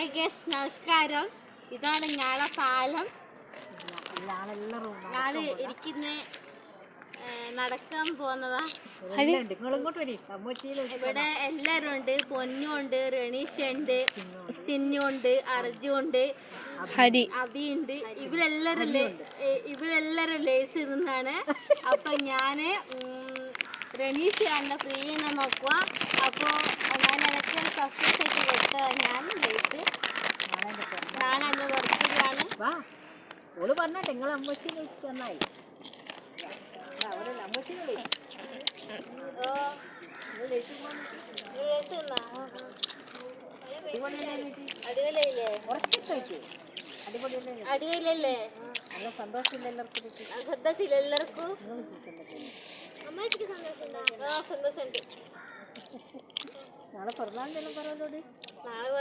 Hi guess നമസ്കാരം. ഇതാണ് ഞാളെ പാലം. ഞാൾ ഇരിക്കുന്ന നടക്കാൻ പോന്നതാ ഇവിടെ എല്ലാരും ഉണ്ട് പൊന്നുണ്ട് റണീഷ ഉണ്ട് ചിന്നുണ്ട് അർജുണ്ട് ഹരി. അബിയുണ്ട്. ഇവരെല്ലാരും ഇവരെല്ലാരും ലേസ് ഇരുന്നാണ്. അപ്പൊ ഞാൻ റണീഷ് ആണ് ഫ്രീ നോക്കുക അപ്പോ ഞാൻ ഇടയ്ക്ക് സബ്സ്ക്രൈബ് ചെയ്തിട്ട് ഞാൻ ലേസ് നാളെ അന്ന് ബർത്ത്ഡേയാണ് വാ. ഓൾ പറഞ്ഞാട്ടെ നിങ്ങൾ അമ്മച്ചിനെ നന്നായി. അവിടെ അമ്മച്ചിനെ അടിപൊളിയല്ലേ? നല്ല സന്തോഷമില്ല എല്ലാവർക്കും. സന്തോഷമില്ല? ആ സന്തോഷമുണ്ട് നാളെ പിറന്നാളിന്റെ എല്ലാം നാളെ